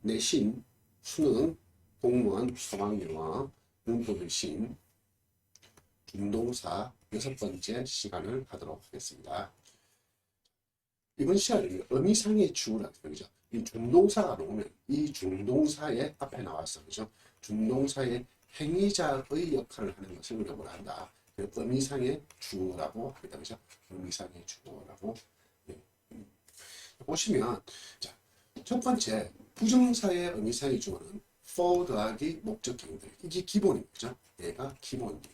내신, 수능, 공무원, 소망영어, 문법의 신, 중동사 여섯 번째 시간을 하도록 하겠습니다. 이번 시간에는 의미상의 주라는 거죠. 이 중동사가 나오면 이 중동사의 앞에 나왔어. 그죠? 중동사의 행위자의 역할을 하는 것을 우리가 한다. 그 의미상의 주라고 합니다. 그죠? 의미상의 주라고. 네. 음. 보시면, 자, 첫 번째, 부정사의 의미상의 주어는 for 더하기 목적형들. 이게 기본입니다. 얘가 기본입니다.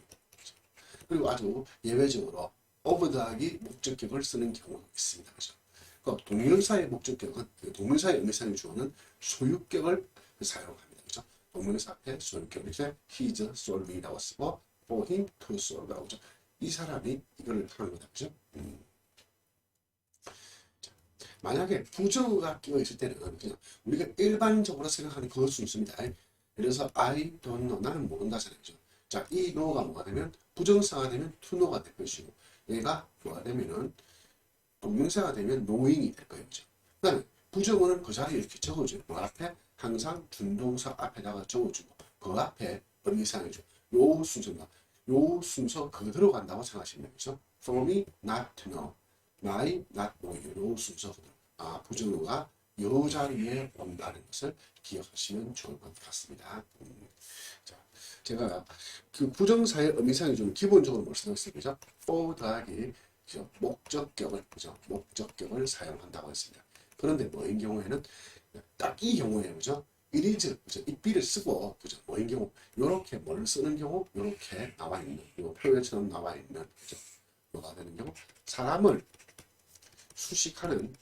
그리고 아주 예외적으로 of 더하기 목적격을 쓰는 경우가 있습니다. 그죠? 그 동명사의 목적격은 그 동명사의 의미상의 주어는 소유격을 사용합니다. 그죠? 동명사 앞에 소유격 이제 his solving이라고 쓰고 for him to solve라고 그죠? 이 사람이 이걸 하는 거다. 그죠? 음. 자, 만약에 부정어가 끼어 있을 때는 그냥 우리가 일반적으로 생각하는 그 순서입니다. 예를 들어서 I don't know 나는 모른다잖아요. 자, 이 know가 뭐가 되면 부정사가 되면 to know가 될 것이고 얘가 뭐가 되면은 동명사가 되면 knowing이 될 거예요. 그 다음에 부정어는 그 자리에 이렇게 적어줘요. 그 앞에 항상 준동사 앞에다가 적어주고 그 앞에 의미상이죠. 요 순서입니다. 요 순서 그대로 간다고 생각하시면 되죠. For me, not to know. My, not knowing. 요 순서 그대로. 아, 부정어가 요 자리에 온다는 것을 기억하시면 좋을 것 같습니다. 음. 자, 제가 그 부정사의 의미상이 좀 기본적으로 말씀드렸어요. 그죠? 더하기? 목적격을 그죠? 목적격을 사용한다고 했습니다. 그런데 뭐인 경우에는 딱 이 경우에 그죠? it is 그죠? it be를 쓰고 그죠? 뭐인 경우 요렇게 뭘 쓰는 경우 요렇게 나와 있는 요 표현처럼 나와 있는 그죠? 뭐가 되는 경우 사람을 수식하는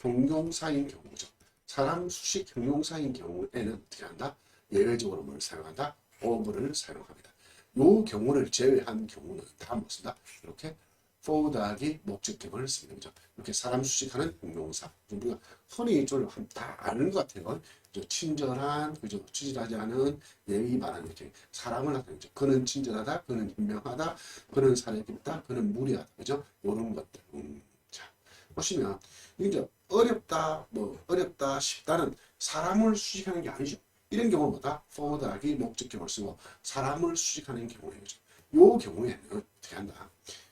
형용사인 경우죠. 사람 수식 형용사인 경우에는 어떻게 한다? 예외적으로 뭘 사용한다? of를 사용합니다. 요 경우를 제외한 경우는 다뭐 쓴다? 이렇게 for 더하기 목적격을 쓰는 거죠. 이렇게 사람 수식하는 형용사. 우리가 흔히 좀다 아는 것 같아요. 친절한, 그죠? 추질하지 않은, 예의 바른 이렇게 사람을 나타내는 거죠. 그는 친절하다, 그는 현명하다, 그는 사려 깊다, 그는 무리하다, 그죠? 이런 것들. 음, 자 보시면 이제 어렵다, 뭐 어렵다, 쉽다는 사람을 수식하는 게 아니죠. 이런 경우보다 for 더하기 목적격을 쓰고 사람을 수식하는 경우에 그죠? 요 경우에는 어떻게 한다?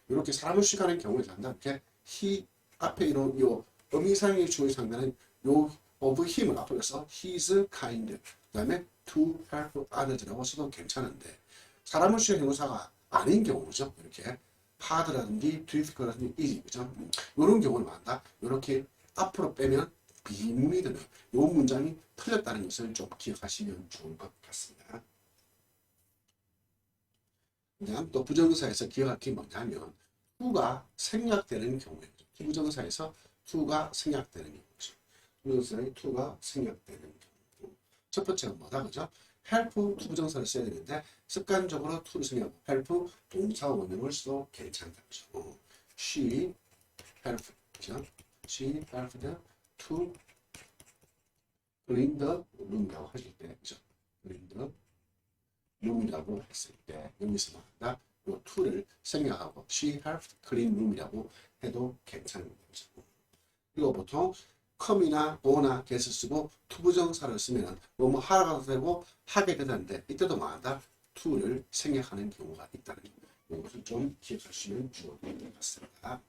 이렇게 사람을 수식하는 경우에 한다. 이렇게 he 앞에 이런 요 의미상의 주의 상대는 요 of him을 앞으로 해서 his kind 그 다음에 to help others라고 써도 괜찮은데 사람을 수식하는 형용사가 아닌 경우죠. 이렇게 hard라든지 difficult라든지 easy 그죠? 이런 경우는 많다. 이렇게 앞으로 빼면 비문이 되는 이 문장이 틀렸다는 것을 좀 기억하시면 좋을 것 같습니다. 그다음 또 부정사에서 기억할 게 뭐냐면 to가 생략되는 경우에 부정사에서 to가 생략되는 경우죠. 부정사의 to가 생략되는 경우. 첫 번째가 뭐다 그죠? help to 부정사를 써야 되는데 습관적으로 to를 생략하고 help 동사 원형을 써도 괜찮다 그죠? she helped 그죠? She helped to clean the room이라고 하실 때 그죠? clean the room이라고 했을 때 여기서 말한다. 요 to를 생략하고 she helped clean room이라고 해도 괜찮은 거죠. 그리고 보통 come이나 go나 get을 쓰고 to 부정사를 쓰면 뭐뭐 하라고 되고 하게 되는데 이때도 말한다. to를 생략하는 경우가 있다는 거. 이것을 좀 기억하시면 좋을 것 같습니다.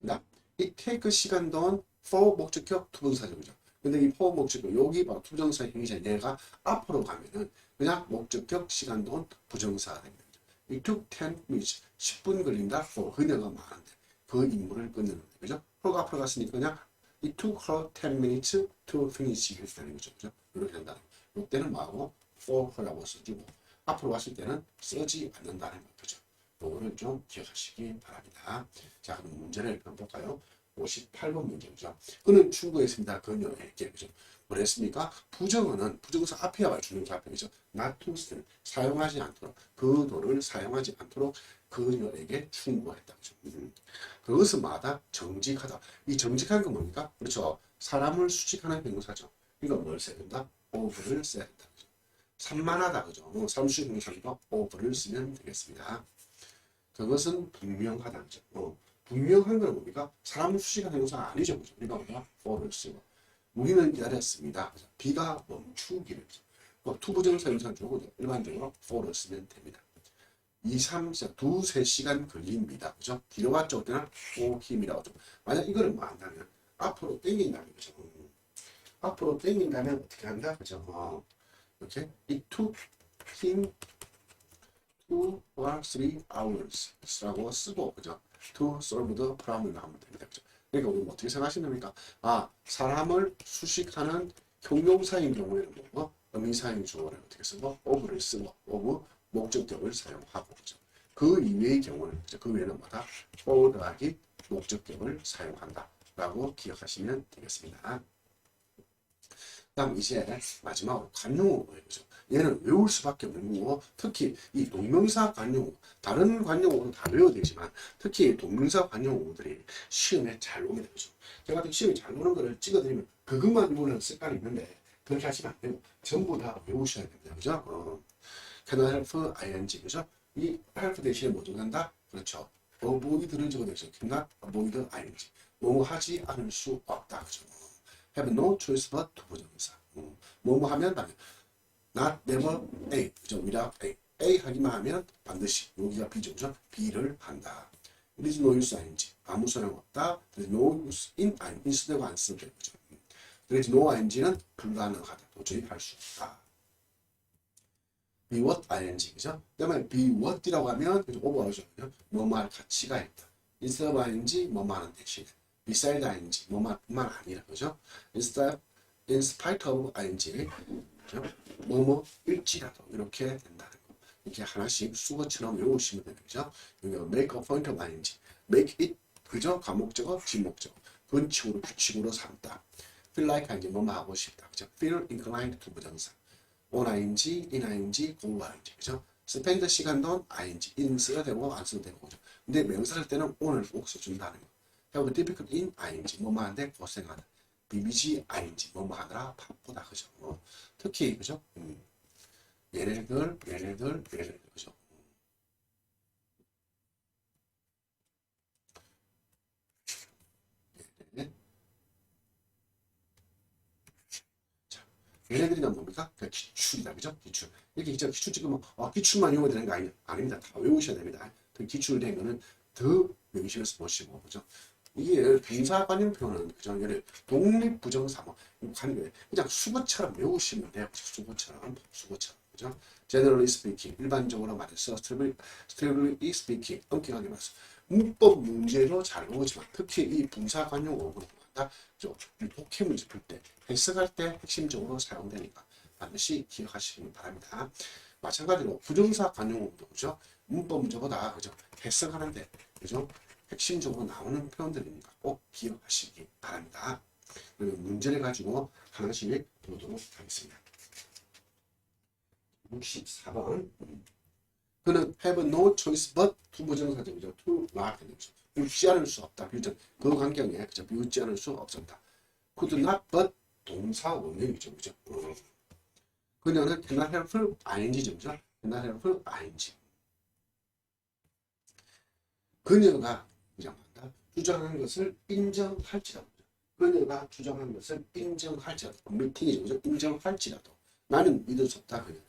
그다음 it take 시간 동안 for 목적격 투부정사죠. 근데 이 for 목적격 여기 봐 투부정사 행위자 얘가 앞으로 가면은 그냥 목적격 시간 동안 부정사가 됩니다. It took 10 minutes 10분 걸린다 for 그녀가 많은데 그 임무를 끝내는 거죠. 그죠? her가 앞으로 갔으니까 그냥 It took her 10 minutes to finish 했다는 거죠. 그죠? 이렇게 한다는 거. 이때는 뭐하고 for her라고 써주고 앞으로 왔을 때는 쓰지 않는다는 거죠. 요거를 좀 기억하시기 바랍니다. 자, 그럼 문제를 한번 볼까요? 58번 문제죠. 그는 충고했습니다. 그녀에게 그죠? 뭐랬습니까? 부정어는 부정사 앞에야 맞추는 게 앞에죠. not to steal 사용하지 않도록 그 돈을 사용하지 않도록 그녀에게 충고했다. 그죠? 음. 그것은 마다 정직하다. 이 정직한 건 뭡니까? 그렇죠. 사람을 수직하는 형용사죠. 이거 뭘 써야 된다? over를 써야 된다. 산만하다. 그죠? 어, 사람 수직 형용사니까 over를 쓰면 되겠습니다. 그것은 분명하다. 어, 분명한 건 뭡니까? 사람을 수식한 형용사가 아니죠. 우리가 뭐야? for를 쓰고. 우리는 기다렸습니다. 비가 멈추기를. 뭐 투부정사 주고 일반적으로 for를 쓰면 됩니다. 2, 3, 4, 두세 시간 걸립니다. 그죠? 뒤로 갔죠? 그때는 오힘이라고 하죠. 만약 이거를 뭐 한다면 앞으로 땡긴다면 그죠? 음. 앞으로 땡긴다면 어떻게 한다? 그죠? 어, 이렇게 it took him two or three hours 라고 쓰고 그죠? to solve the problem을 나오면 됩니다. 그죠? 그러니까 우리 어떻게 생각하시면 됩니까? 아, 사람을 수식하는 형용사인 경우에는 뭐 의미사인 주어를 어떻게 쓰고 of를 쓰고 of 목적격을 사용하고 그죠? 그 이외의 경우는 그죠? 그 외에는 뭐다? for 더하기 목적격을 사용한다 라고 기억하시면 되겠습니다. 다음 이제 마지막으로 관용어예요. 그죠? 얘는 외울 수밖에 없는 거 특히 이 동명사 관용어 다른 관용어는 다 외워야 되지만 특히 동명사 관용어들이 시험에 잘 오게 되죠. 제가 같은 시험에 잘 오는 거를 찍어드리면 그것만 보는 습관이 있는데 그렇게 하시면 안 되고 전부 다 외우셔야 됩니다. 그죠? 어. can I help ing 그죠? 이 help 대신에 뭐 정한다? 그렇죠. avoid를 적어내죠. cannot avoid ing 뭐뭐 하지 않을 수 없다. 그죠? have no choice but to 부정사. 음, 뭐뭐 하면 반응. Not, never, A. 그죠? without A. A 하기만 하면 반드시 여기가. 그죠? B를 한다. It is no use ing. 아무 소용없다. There is no use in ing. in 쓰되고 안 쓰되고. 그죠? 음. There is no ing는 불가능하다. 도저히 할 수 없다. be what ing. 그죠? 그다음에 be what이라고 하면? 오버하죠. 할 가치가 있다. instead of 뭐뭐 하는 대신에. beside ing 뭐뭐뿐만 아니라 그죠? instead in spite of 그죠? 뭐뭐 일지라도 이렇게 된다는 거. 이렇게 하나씩 수거처럼 외우시면 되는 거죠. 여기 make a point of ing, make it 그죠? 감목적어, 지목적어. 원칙으로 규칙으로 삼다. feel like ing 뭐뭐 하고 싶다. 그죠? feel inclined to 부정사. on ing, in ing, 공부 ing. 그죠? spend 시간 돈 ing, in 써야 되고 안 써도 되고 그죠? 근데 명사 할 때는 on을 꼭 써준다는 거. have difficult in ing 뭐뭐 하는데 고생하다. BBG ing 뭐뭐 하느라 바쁘다 그죠? 어. 특히 그죠? 음. 얘네들 얘네들 얘네들 그죠? 얘네. 자, 얘네들이란 뭡니까? 그러니까 기출이다 그죠? 기출 이렇게 기출 기출 찍으면 어, 기출만 외워야 되는 거 아니, 아닙니다 다 외우셔야 됩니다 그 기출 되면은 더 명심해서 보시고 그죠? 이게 동사관용 표현은 그죠? 얘를 독립부정사 뭐 관계 그냥 수거처럼 외우시면 돼요. 수거처럼 수거처럼 그죠? Generally speaking 일반적으로 말해서 strictly speaking 엄격하게 말해서 문법 문제로 잘 오지만 특히 이 어구를 한다. 그죠? 이 독해 문제 풀 때 해석할 때 핵심적으로 사용되니까 반드시 기억하시기 바랍니다. 마찬가지로 부정사 관용어도 그죠? 문법 문제보다 그죠? 해석하는데 그죠? 핵심적으로 나오는 표현들이니까 꼭 기억하시기 바랍니다. 그리고 문제를 가지고 하나씩 보도록 하겠습니다. 64번. 그는 have no choice but to 부정사죠. 그죠? to not 그죠? 비웃지 않을 수 없다. 비웃지 그 환경에 그죠? 비웃지 않을 수 없었다. could not but 동사 원형이죠. 그죠? 어. 그녀는 cannot help ing죠. 그죠? cannot help ing. 그녀가 주장한 것을 인정할지라도 그녀가 주장한 것을 인정할지라도 미팅이죠. 인정할지라도 나는 믿을 수 없다. 그녀를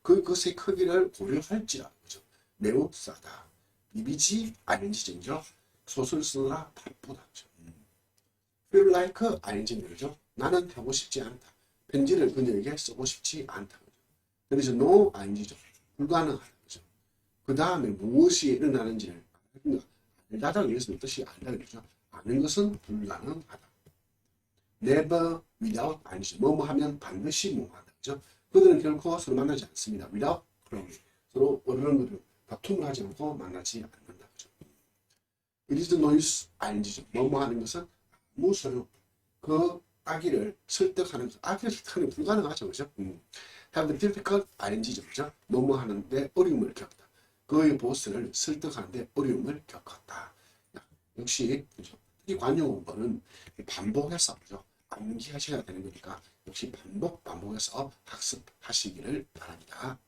그 것의 크기를 고려할지라도 그죠? 매우 싸다. 비비지 ing죠. 소설 쓰느라 바쁘다. 그죠? feel like 그죠? 나는 하고 싶지 않다. 편지를 그녀에게 쓰고 싶지 않다. 그죠? 그래서 no ing죠. 불가능하다. 그 다음에 무엇이 일어나는지를 알다가 여기서 뜻이 안다 그랬죠. 아는 것은 불가능하다. never without 아니죠. 뭐뭐 하면 반드시 뭐하다. 그죠? 그들은 결코 서로 만나지 않습니다. without 그럼 서로 어른들은 다툼을 하지 않고 만나지 않는다. 그죠? it is no use 아니죠. 뭐뭐 하는 것은 아무 소용. 그 아기를 설득하는 것. 아기를 설득하는 게 불가능하죠. 그죠? 음. have difficult ing죠. 그죠? 뭐뭐 하는데 어려움을 겪다. 그의 보스를 설득하는데 어려움을 겪었다. 역시 그죠? 이 관용어는 반복해서 그죠? 암기하셔야 되는 거니까 역시 반복 반복해서 학습하시기를 바랍니다.